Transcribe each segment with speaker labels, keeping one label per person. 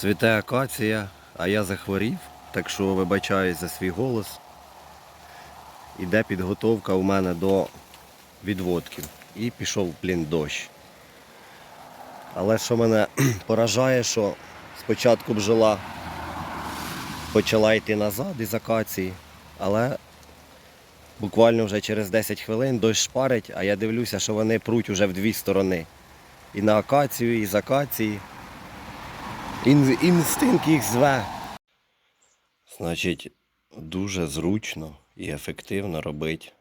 Speaker 1: Цвіте акація, а я захворів, так що вибачаюсь за свій голос. Іде підготовка у мене до відводків. І пішов, блін, дощ. Але що мене поражає, що спочатку бджола почала йти назад із акації, але буквально вже через 10 хвилин дощ шпарить, а я дивлюся, що вони пруть уже в дві сторони. І на акацію, і з акації. Ін, інстинкт їх зве. Значить, дуже зручно і ефективно робити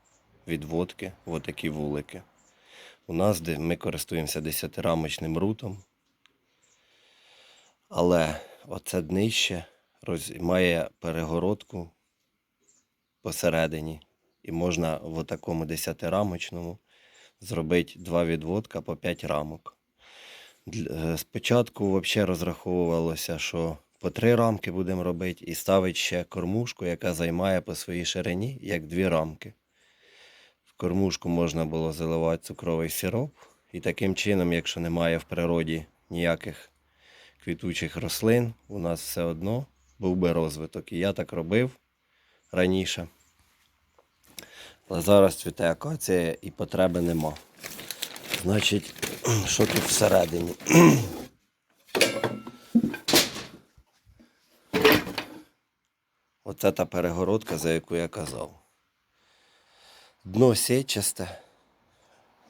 Speaker 1: відводки в отакі вулики. У нас де ми користуємося 10-рамочним рутом. Але оце днище роз... має перегородку посередині. І можна в такому 10-рамочному зробити два відводка по 5 рамок. Е, Спочатку взагалі розраховувалося, що по три рамки будемо робити і ставити ще кормушку, яка займає по своїй ширині як дві рамки. В кормушку можна було заливати цукровий сироп, і таким чином, якщо немає в природі ніяких квітучих рослин, у нас все одно був би розвиток. І я так робив раніше. Але зараз цвіте акація і потреби нема. Значить, що тут всередині? Оце та перегородка, за яку я казав. Дно сетчасте.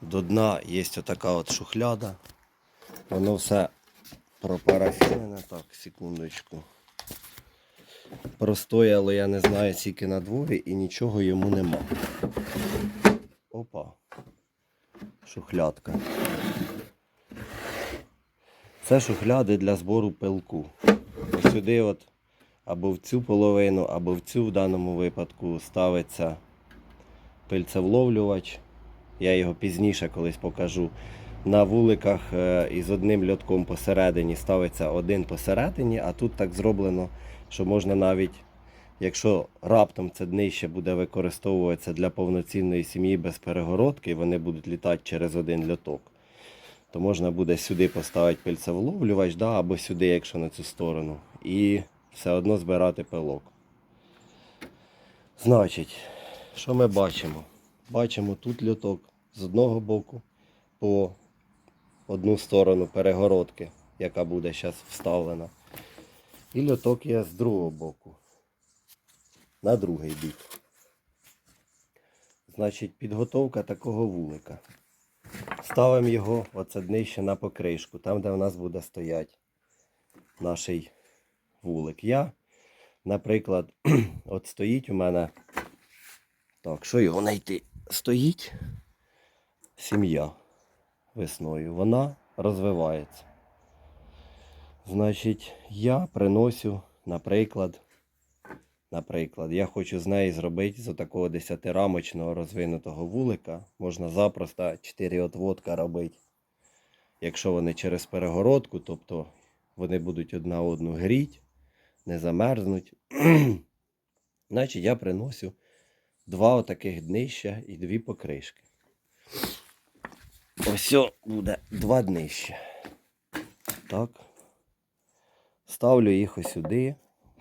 Speaker 1: До дна є отака от шухляда. Воно все пропарафінене. Так, секундочку. Простояло, я не знаю, скільки на дворі і нічого йому нема. Опа. Шухлядка. Це шухляди для збору пилку. Сюди от або в цю половину, або в цю в даному випадку ставиться пильцевловлювач. Я його пізніше колись покажу. На вуликах е, із одним льотком посередині ставиться один посередині, а тут так зроблено, що можна навіть, якщо раптом це днище буде використовуватися для повноцінної сім'ї без перегородки, вони будуть літати через один льоток, то можна буде сюди поставити пильцевловлювач, да, або сюди, якщо на цю сторону, і все одно збирати пилок. Значить, що ми бачимо? Бачимо тут льоток з одного боку по одну сторону перегородки, яка буде зараз вставлена. І льоток є з другого боку. На другий бік. Значить, підготовка такого вулика. Ставимо його оце днище на покришку, там, де в нас буде стояти наш вулик. Я, наприклад, от стоїть у мене. Так, що його знайти? Стоїть сім'я весною. Вона розвивається. Значить, я приносю, наприклад, наприклад, я хочу з неї зробити з такого 10-рамочного розвинутого вулика. Можна запросто 4 отводка робити. Якщо вони через перегородку, тобто вони будуть одна одну гріть, не замерзнуть. Значить, я приносю два отаких днища і дві покришки. Ось буде два днища. Так. Ставлю їх ось сюди,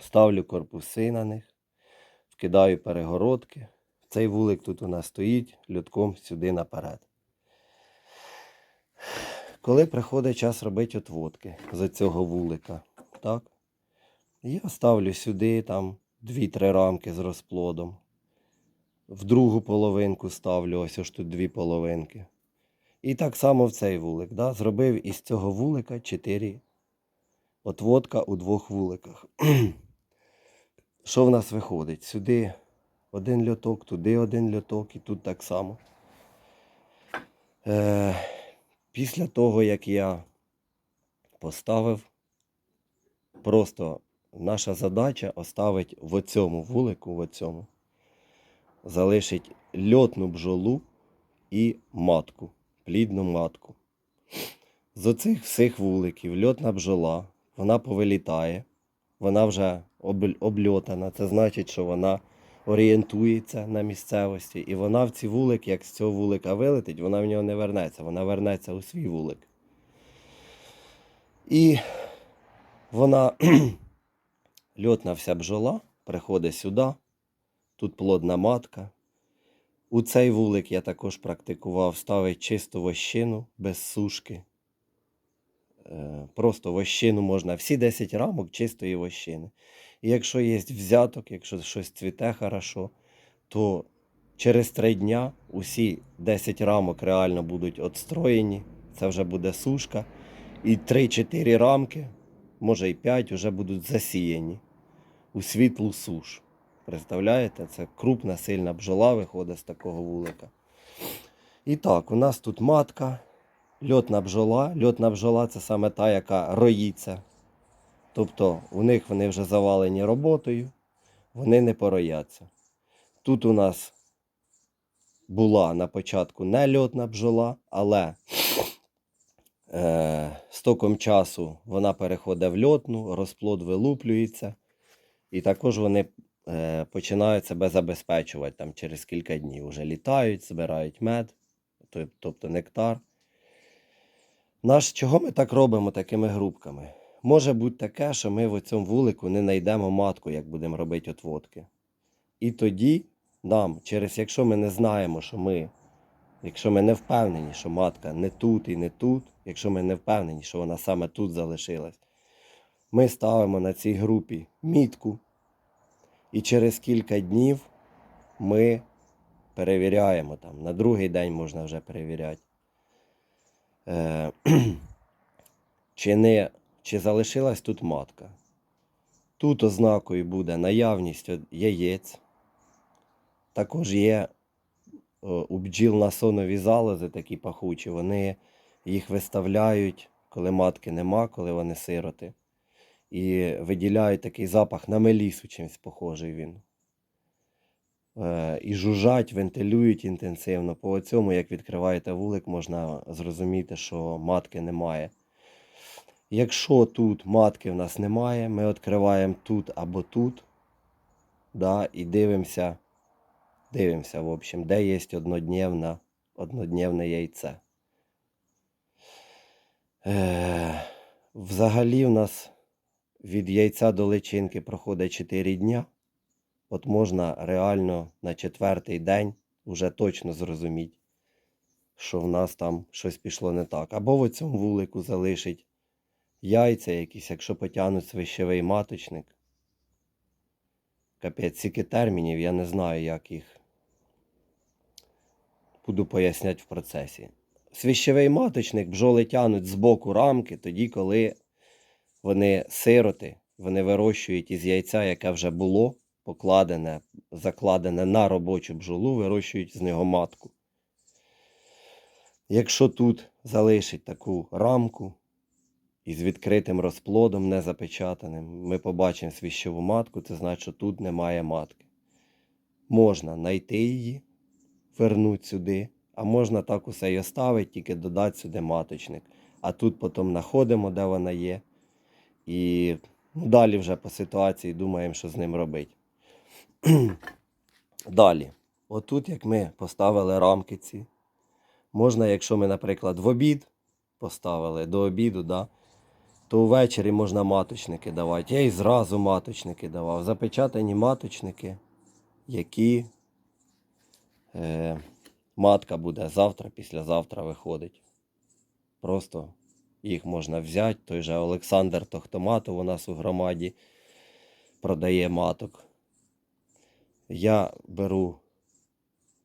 Speaker 1: ставлю корпуси на них, вкидаю перегородки. Цей вулик тут у нас стоїть льотком сюди наперед. Коли приходить час робити отводки з цього вулика, так, я ставлю сюди там 2-3 рамки з розплодом. В другу половинку ставлю ось ось тут дві половинки. І так само в цей вулик. Да? Зробив із цього вулика 4 отводка у двох вуликах. Що в нас виходить? Сюди один льоток, туди один льоток і тут так само. Е, після того, як я поставив, просто наша задача оставити в оцьому вулику, в оцьому, залишить льотну бджолу і матку, плідну матку. З оцих всіх вуликів льотна бджола, вона повилітає, вона вже обльотана. Це значить, що вона орієнтується на місцевості. І вона в ці вулики, як з цього вулика вилетить, вона в нього не вернеться, вона вернеться у свій вулик. І Вона льотна вся бджола, приходить сюди, тут плодна матка. У цей вулик я також практикував ставити чисту вощину без сушки. Е, Просто вощину можна, всі 10 рамок чистої вощини. І якщо є взяток, якщо щось цвіте хорошо, то через 3 дня усі 10 рамок реально будуть отстроєні. Це вже буде сушка. І 3-4 рамки, може і 5, вже будуть засіяні у світлу суш. Представляєте, це крупна, сильна бджола виходить з такого вулика. І так, у нас тут матка, льотна бджола. Льотна бджола це саме та, яка роїться. Тобто у них вони вже завалені роботою, вони не порояться. Тут у нас була на початку не льотна бджола, але е, з током часу вона переходить в льотну, розплод вилуплюється. І також вони е, починають себе забезпечувати там через кілька днів. Вже літають, збирають мед, тобто нектар. Наш, чого ми так робимо такими групками? Може бути таке, що ми в цьому вулику не знайдемо матку, як будемо робити отводки. І тоді нам, через якщо ми не знаємо, що ми, якщо ми не впевнені, що матка не тут і не тут, якщо ми не впевнені, що вона саме тут залишилась, ми ставимо на цій групі мітку, і через кілька днів ми перевіряємо там. На другий день можна вже перевіряти. Е, чи, не, чи залишилась тут матка. Тут ознакою буде наявність яєць. Також є е, у бджіл насонові залози такі пахучі. Вони їх виставляють, коли матки нема, коли вони сироти. І виділяють такий запах на мелісу, чимось похожий він. Е, І жужжать, вентилюють інтенсивно. По цьому, як відкриваєте вулик, можна зрозуміти, що матки немає. Якщо тут матки в нас немає, ми відкриваємо тут або тут. Да, і дивимося, дивимося, в общем, де є однодневна, однодневне яйце. Е, взагалі в нас від яйця до личинки проходить 4 дня. От можна реально на четвертий день вже точно зрозуміти, що в нас там щось пішло не так. Або в цьому вулику залишить яйця якісь, якщо потягнуть свищевий маточник. Капець, скільки термінів, я не знаю, як їх буду поясняти в процесі. Свищевий маточник бджоли тянуть з боку рамки, тоді, коли вони сироти, вони вирощують із яйця, яке вже було покладене, закладене на робочу бджолу, вирощують з нього матку. Якщо тут залишить таку рамку із відкритим розплодом, не запечатаним, ми побачимо свіщову матку, це значить, що тут немає матки. Можна знайти її, вернути сюди, а можна так усе і оставити, тільки додати сюди маточник. А тут потім знаходимо, де вона є. І ну, далі вже по ситуації думаємо, що з ним робити. Далі. Отут, як ми поставили рамки ці, можна, якщо ми, наприклад, в обід поставили до обіду, да, то ввечері можна маточники давати. Я і зразу маточники давав. Запечатані маточники, які е, матка буде завтра, післязавтра виходить. Просто їх можна взяти. Той же Олександр Тохтоматов у нас у громаді продає маток. Я беру,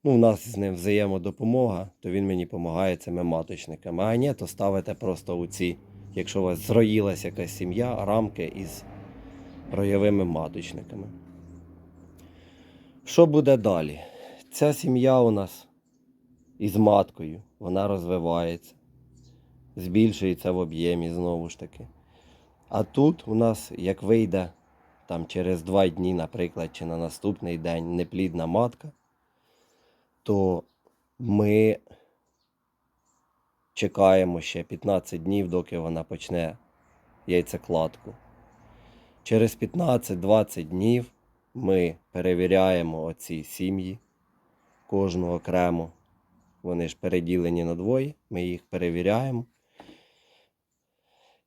Speaker 1: ну, у нас з ним взаємодопомога, то він мені допомагає цими маточниками. А ні, то ставите просто у ці, якщо у вас зроїлась якась сім'я, рамки із роєвими маточниками. Що буде далі? Ця сім'я у нас із маткою, вона розвивається, збільшується в об'ємі знову ж таки. А тут у нас, як вийде там через два дні, наприклад, чи на наступний день неплідна матка, то ми чекаємо ще 15 днів, доки вона почне яйцекладку. Через 15-20 днів ми перевіряємо оці сім'ї кожну окремо. Вони ж переділені на двоє, ми їх перевіряємо.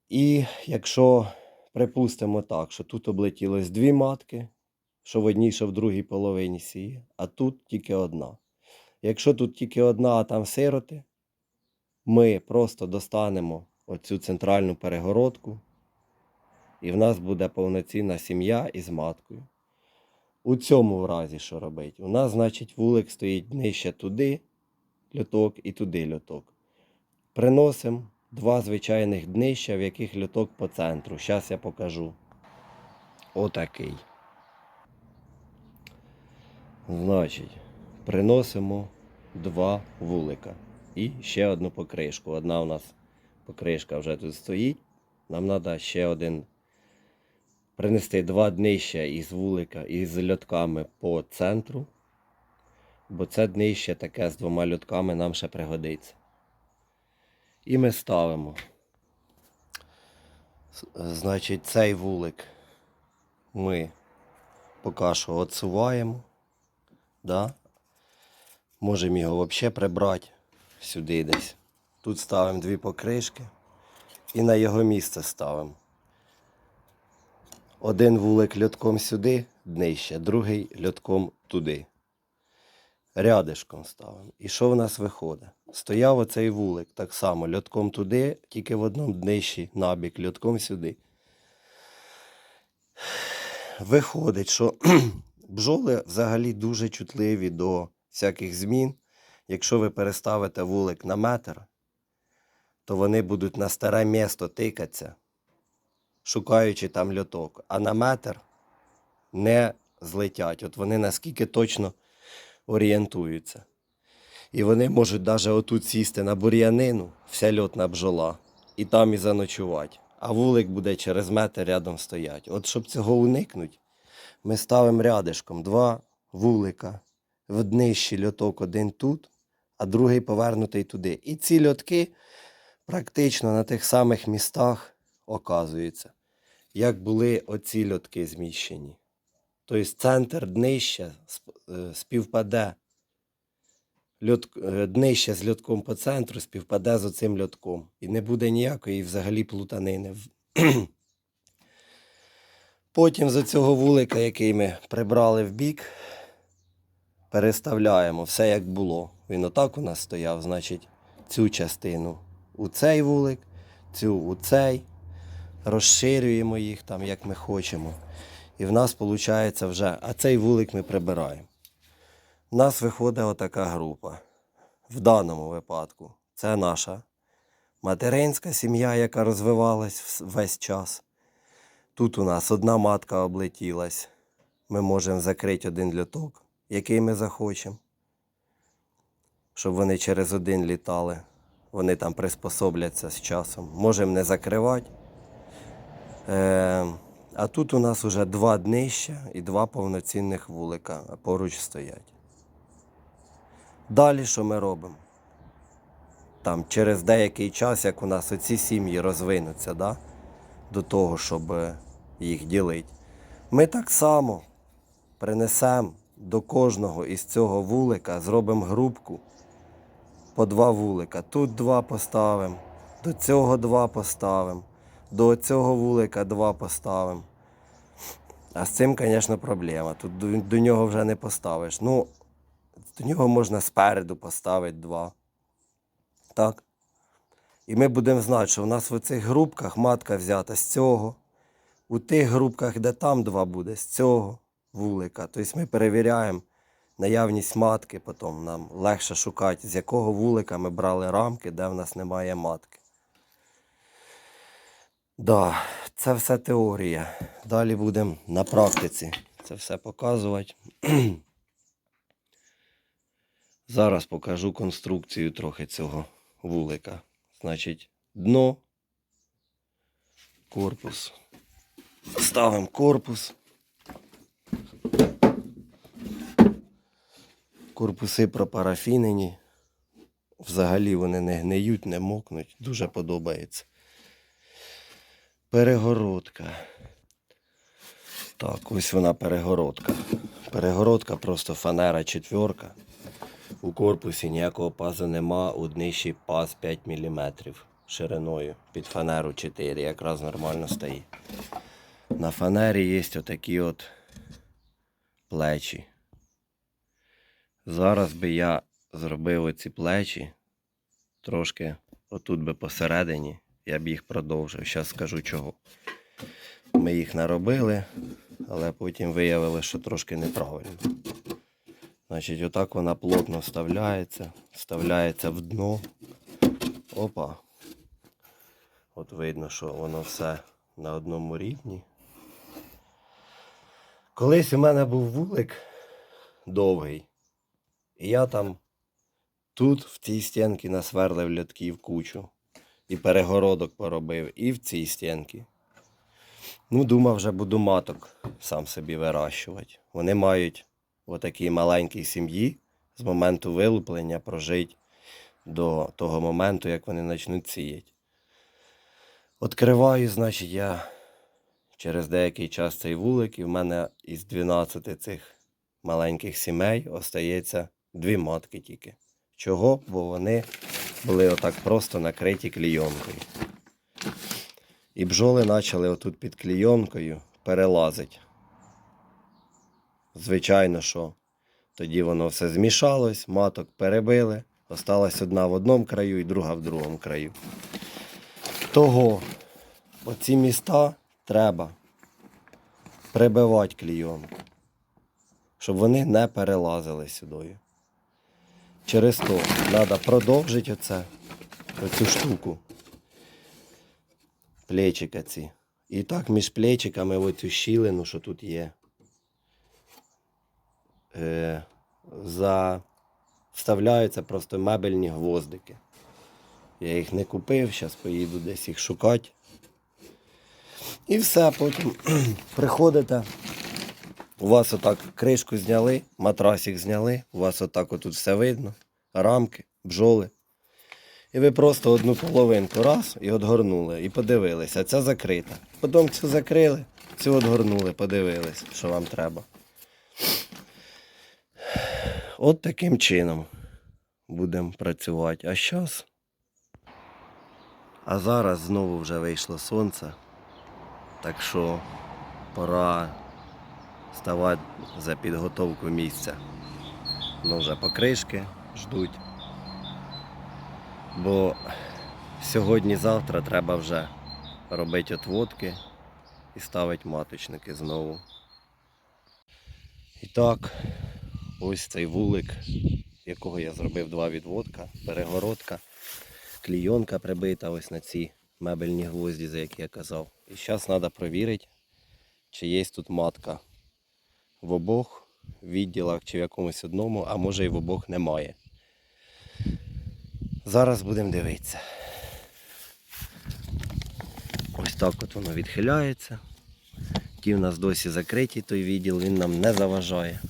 Speaker 1: І якщо припустимо так, що тут облетілось дві матки, що в одній, що в другій половині сіє, а тут тільки одна. Якщо тут тільки одна, а там сироти, ми просто достанемо оцю центральну перегородку, і в нас буде повноцінна сім'я із маткою. У цьому разі що робить? У нас, значить, вулик стоїть нижче туди льоток і туди льоток. Приносимо два звичайних днища, в яких льоток по центру. Зараз я покажу. Отакий. Значить, приносимо два вулика і ще одну покришку. Одна у нас покришка вже тут стоїть. Нам треба ще один принести два днища із вулика із льотками по центру. Бо це днище таке з двома льотками нам ще пригодиться. І ми ставимо. Значить, цей вулик ми поки що отсуваємо. Да? Можемо його взагалі прибрати сюди десь. Тут ставимо дві покришки і на його місце ставимо. Один вулик льотком сюди, днище, другий льотком туди. Рядишком ставимо. І що в нас виходить? Стояв оцей вулик так само, льотком туди, тільки в одному днищі набік, льотком сюди. Виходить, що бджоли взагалі дуже чутливі до всяких змін. Якщо ви переставите вулик на метр, то вони будуть на старе місто тикатися, шукаючи там льоток. А на метр не злетять. От вони наскільки точно орієнтуються. І вони можуть навіть отут сісти на бур'янину, вся льотна бджола, і там і заночувати. А вулик буде через метр рядом стоять. От щоб цього уникнути, ми ставимо рядишком два вулика. В днищі льоток один тут, а другий повернутий туди. І ці льотки практично на тих самих містах оказуються, як були оці льотки зміщені. Тобто центр днища е, співпаде. Льот, е, днище з льотком по центру співпаде з оцим льотком. І не буде ніякої взагалі плутанини. Потім з цього вулика, який ми прибрали в бік, переставляємо все як було. Він отак у нас стояв, значить, цю частину у цей вулик, цю у цей. Розширюємо їх там, як ми хочемо. І в нас виходить вже, а цей вулик ми прибираємо. У нас виходить отака група. В даному випадку це наша материнська сім'я, яка розвивалась весь час. Тут у нас одна матка облетілась. Ми можемо закрити один льоток, який ми захочемо. Щоб вони через один літали. Вони там приспособляться з часом. Можемо не закривати. Е, а тут у нас вже два днища і два повноцінних вулика поруч стоять. Далі що ми робимо? Там через деякий час, як у нас оці сім'ї розвинуться, да? до того, щоб е, їх ділити. Ми так само принесемо до кожного із цього вулика, зробимо групку по два вулика. Тут два поставимо, до цього два поставимо, до цього вулика два поставимо. А з цим, звісно, проблема. Тут до нього вже не поставиш. Ну, до нього можна спереду поставити два. Так. І ми будемо знати, що в нас в цих групках матка взята з цього. У тих групках, де там два буде, з цього вулика. Тобто ми перевіряємо наявність матки, потім нам легше шукати, з якого вулика ми брали рамки, де в нас немає матки. Да, це все теорія. Далі будемо на практиці це все показувати. Зараз покажу конструкцію трохи цього вулика. Значить, дно, корпус. Ставимо корпус. Корпуси пропарафінені. Взагалі вони не гниють, не мокнуть. Дуже подобається. Перегородка. Так, ось вона перегородка. Перегородка просто фанера четверка. У корпусі ніякого пазу нема, у днищі паз 5 мм шириною. Під фанеру 4, якраз нормально стоїть. На фанері є отакі от плечі. Зараз би я зробив оці плечі трошки отут би посередині, я б їх продовжив. Зараз скажу чого. Ми їх наробили, але потім виявили, що трошки неправильно. Значить, отак вона плотно вставляється, вставляється в дно. Опа. От видно, що воно все на одному рівні. Колись у мене був вулик довгий. І я там тут, в цій стінці, насверлив льотків кучу. І перегородок поробив, і в цій стінці. Ну, думав, вже буду маток сам собі вирощувати. Вони мають в такій маленькій сім'ї з моменту вилуплення прожити до того моменту, як вони почнуть сіяти. Откриваю, значить, я через деякий час цей вулик, і в мене із 12 цих маленьких сімей остається дві матки тільки. Чого? Бо вони були отак просто накриті клійонкою. І бджоли почали отут під клійонкою перелазити. Звичайно, що тоді воно все змішалось, маток перебили, осталась одна в одному краю і друга в другому краю. Того оці міста треба прибивати клійонку, щоб вони не перелазили сюди. Через то треба продовжити оце, оцю штуку. Плечика ці. І так між плечиками оцю щілину, що тут є. Е, за... Вставляються просто мебельні гвоздики. Я їх не купив, зараз поїду десь їх шукати. І все, потім приходите. У вас отак кришку зняли, матрасик зняли, у вас отак отут все видно, рамки, бджоли. І ви просто одну половинку раз і отгорнули, і подивилися, ця закрита. Потім цю закрили, цю отгорнули, подивились, що вам треба. От таким чином будемо працювати. А зараз. А зараз знову вже вийшло сонце. Так що пора ставати за підготовку місця. Ну вже покришки ждуть. Бо сьогодні-завтра треба вже робити отводки і ставити маточники знову. І так, ось цей вулик, якого я зробив два відводка, перегородка, клійонка прибита ось на ці мебельні гвозді, за які я казав. І зараз треба перевірити, чи є тут матка в обох відділах, чи в якомусь одному, а може і в обох немає. Зараз будемо дивитися. Ось так от воно відхиляється. Ті в нас досі закриті, той відділ, він нам не заважає.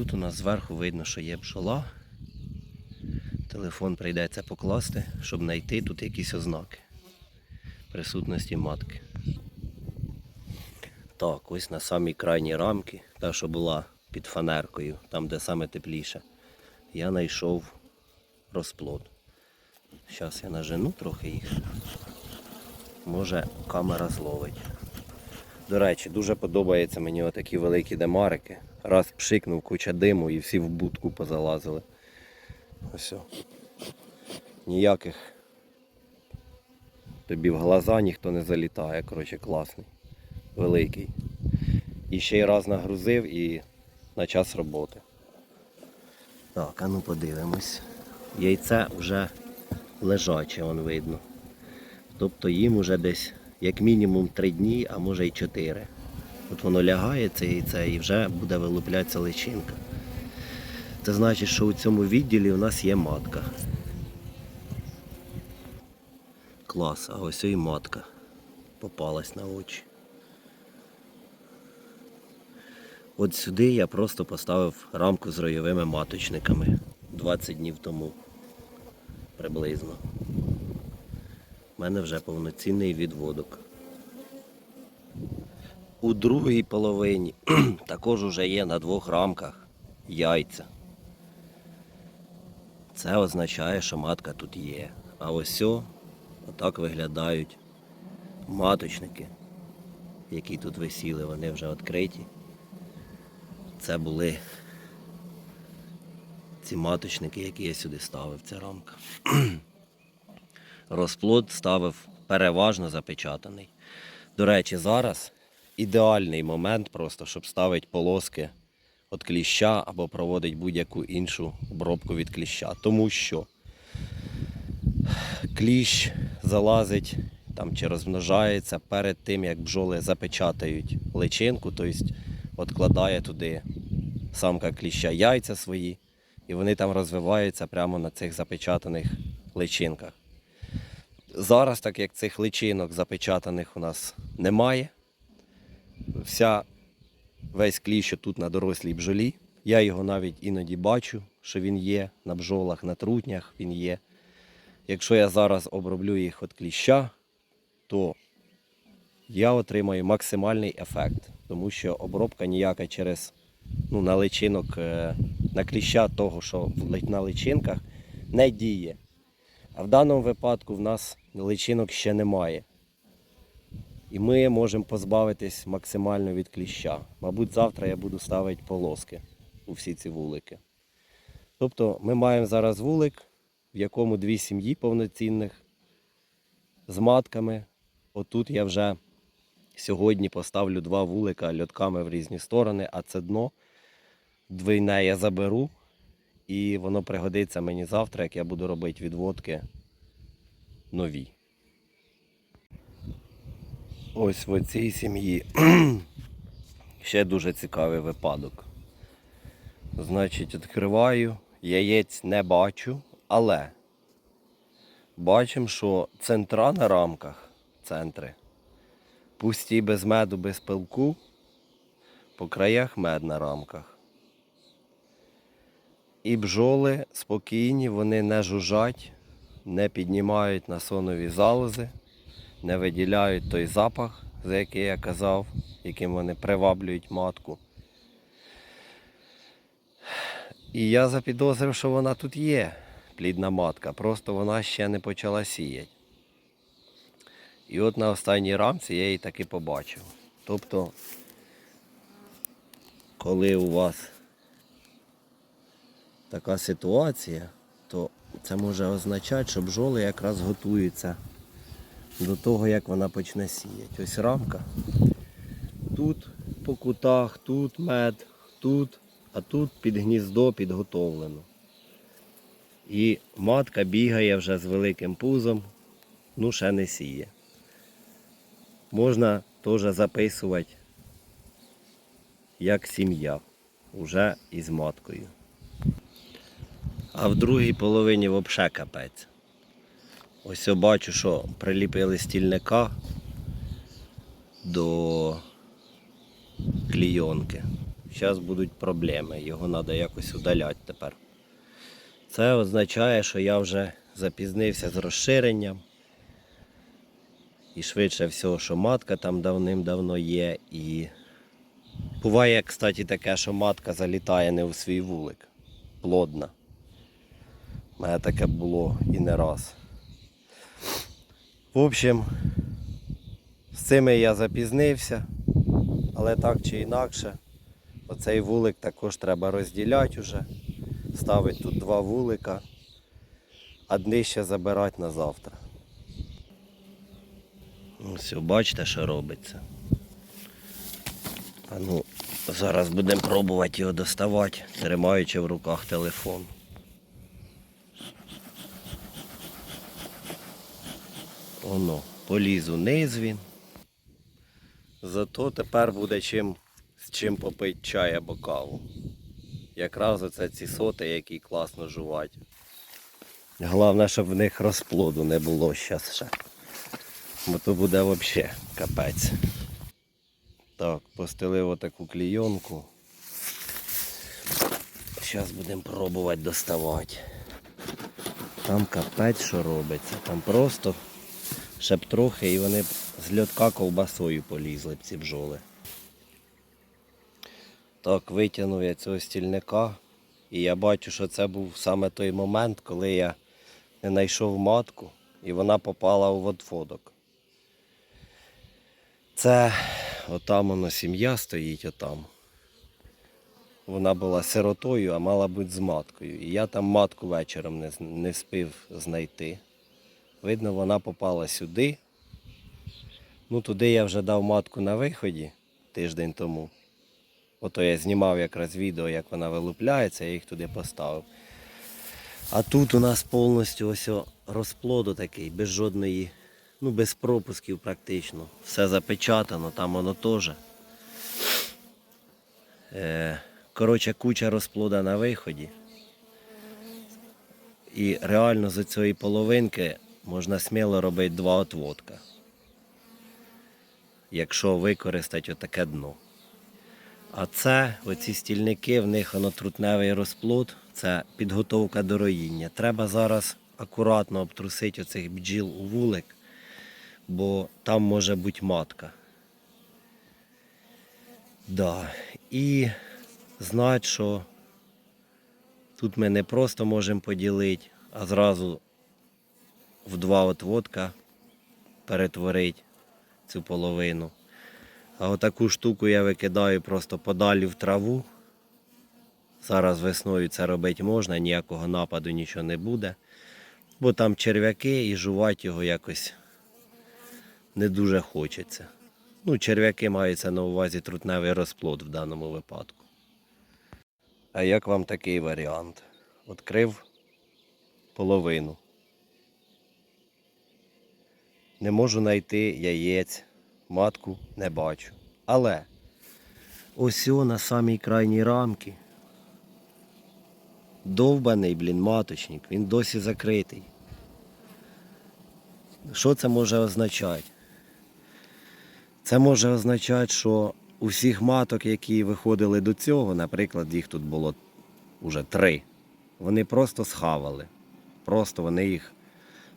Speaker 1: Тут у нас зверху видно, що є бджола. Телефон прийдеться покласти, щоб знайти тут якісь ознаки присутності матки. Так, ось на самій крайній рамці, та, що була під фанеркою, там де саме тепліше, я знайшов розплод. Зараз я нажену трохи їх. Може камера зловить. До речі, дуже подобаються мені отакі великі демарики. Раз пшикнув куча диму і всі в будку позалазили. Ось. Ніяких тобі в глаза ніхто не залітає. Коротше, класний. Великий. І ще й раз нагрузив і на час роботи. Так, а ну подивимось. Яйце вже лежаче, он видно. Тобто їм уже десь як мінімум 3 дні, а може й 4. От воно лягає це яйце і вже буде вилуплятися личинка. Це значить, що у цьому відділі у нас є матка. Клас, а ось і матка попалась на очі. От сюди я просто поставив рамку з ройовими маточниками 20 днів тому приблизно. У мене вже повноцінний відводок. У другій половині також уже є на двох рамках яйця. Це означає, що матка тут є. А ось отак виглядають маточники. які тут висіли, вони вже відкриті. Це були ці маточники, які я сюди ставив, ця рамка. Розплод ставив переважно запечатаний. До речі, зараз ідеальний момент просто, щоб ставити полоски від кліща або проводити будь-яку іншу обробку від кліща. Тому що кліщ залазить там, чи розмножається перед тим, як бджоли запечатають личинку, тобто відкладає туди самка кліща яйця свої, і вони там розвиваються прямо на цих запечатаних личинках. Зараз, так як цих личинок запечатаних у нас немає, вся, весь кліщ що тут на дорослій бджолі. Я його навіть іноді бачу, що він є на бджолах, на трутнях він є. Якщо я зараз оброблю їх від кліща, то я отримаю максимальний ефект, тому що обробка ніяка через ну, на личинок, е, на кліща того, що на личинках, не діє. А в даному випадку в нас личинок ще немає. І ми можемо позбавитись максимально від кліща. Мабуть, завтра я буду ставити полоски у всі ці вулики. Тобто ми маємо зараз вулик, в якому дві сім'ї повноцінних з матками. Отут я вже сьогодні поставлю два вулика льотками в різні сторони, а це дно двійне я заберу, і воно пригодиться мені завтра, як я буду робити відводки нові. Ось в цій сім'ї ще дуже цікавий випадок. Значить, відкриваю, яєць не бачу, але бачимо, що центра на рамках, центри, пусті без меду, без пилку, по краях мед на рамках. І бджоли спокійні, вони не жужжать, не піднімають насонові залози, не виділяють той запах, за який я казав, яким вони приваблюють матку. І я запідозрив, що вона тут є, плідна матка, просто вона ще не почала сіяти. І от на останній рамці я її таки побачив. Тобто, коли у вас така ситуація, то це може означати, що бджоли якраз готуються до того, як вона почне сіяти. Ось рамка. Тут по кутах, тут мед, тут, а тут під гніздо підготовлено. І матка бігає вже з великим пузом, ну ще не сіє. Можна теж записувати як сім'я, уже із маткою. А в другій половині взагалі капець. Ось я бачу, що приліпили стільника до клійонки. Зараз будуть проблеми, його треба якось удаляти тепер. Це означає, що я вже запізнився з розширенням. І швидше всього, що матка там давним-давно є. І буває, кстати, таке, що матка залітає не у свій вулик. Плодна. У мене таке було і не раз. В общем, з цими я запізнився, але так чи інакше, оцей вулик також треба розділяти уже. Ставити тут два вулика, а дни ще забирати на завтра. Ось, бачите, що робиться. А ну, зараз будемо пробувати його доставати, тримаючи в руках телефон. Оно, поліз униз він. Зато тепер буде чим, з чим попити чай або каву. Якраз оце ці соти, які класно жувати. Головне, щоб в них розплоду не було зараз ще. Бо то буде взагалі капець. Так, постелив отаку клійонку. Зараз будемо пробувати доставати. Там капець що робиться. Там просто ще б трохи і вони б з льотка ковбасою полізли б ці бджоли. Так, витягнув я цього стільника. І я бачу, що це був саме той момент, коли я не знайшов матку і вона попала у водфодок. Це отам воно сім'я стоїть отам. Вона була сиротою, а мала бути з маткою. І я там матку вечором не, не спів знайти. Видно, вона попала сюди. Ну, туди я вже дав матку на виході тиждень тому. Ото я знімав якраз відео, як вона вилупляється, я їх туди поставив. А тут у нас повністю ось розплоду такий, без жодної, ну без пропусків практично. Все запечатано, там воно теж. Е, коротше, куча розплода на виході. І реально з цієї половинки можна сміло робити два отводка. Якщо використати отаке дно. А це, оці стільники, в них воно трутневий розплод, це підготовка до роїння. Треба зараз акуратно обтрусити оцих бджіл у вулик, бо там може бути матка. Да. І знати, що тут ми не просто можемо поділити, а зразу в два отводка перетворити цю половину. А отаку штуку я викидаю просто подалі в траву. Зараз весною це робити можна, ніякого нападу нічого не буде. Бо там черв'яки і жувати його якось не дуже хочеться. Ну, черв'яки маються на увазі трутневий розплод в даному випадку. А як вам такий варіант? Открив половину. Не можу знайти яєць, матку не бачу. Але ось на самій крайній рамці. Довбаний, блін, маточник, він досі закритий. Що це може означати? Це може означати, що у всіх маток, які виходили до цього, наприклад, їх тут було уже три, вони просто схавали. Просто вони їх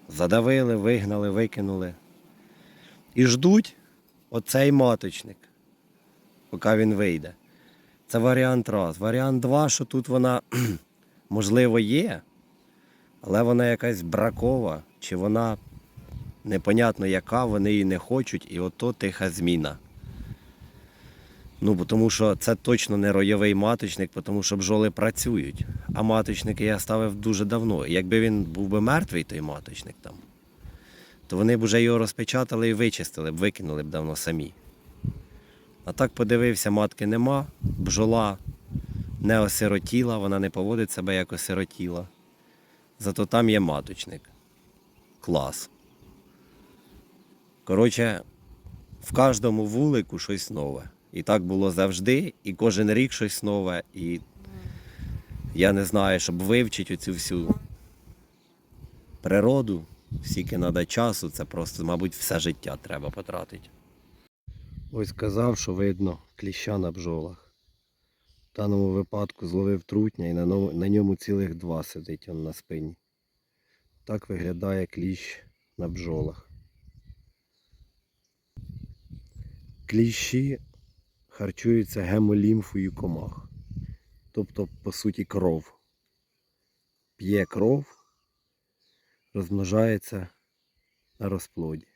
Speaker 1: задавили, вигнали, викинули. І ждуть оцей маточник, поки він вийде. Це варіант раз. Варіант два, що тут вона, можливо, є, але вона якась бракова, чи вона непонятно яка, вони її не хочуть, і ото тиха зміна. Ну, тому що це точно не ройовий маточник, тому що бджоли працюють. А маточники я ставив дуже давно. Якби він був би мертвий, той маточник там, то вони б вже його розпечатали і вичистили б, викинули б давно самі. А так подивився, матки нема, бджола не осиротіла, вона не поводить себе як осиротіла. Зато там є маточник. Клас. Коротше, в кожному вулику щось нове. І так було завжди, і кожен рік щось нове. І я не знаю, щоб вивчити оцю всю природу, скільки треба часу, це просто, мабуть, все життя треба потратити. Ось казав, що видно кліща на бджолах. В даному випадку зловив трутня і на ньому, цілих два сидить он на спині. Так виглядає кліщ на бджолах. Кліщі харчуються гемолімфою комах. Тобто, по суті, кров. П'є кров, розмножається на розплоді.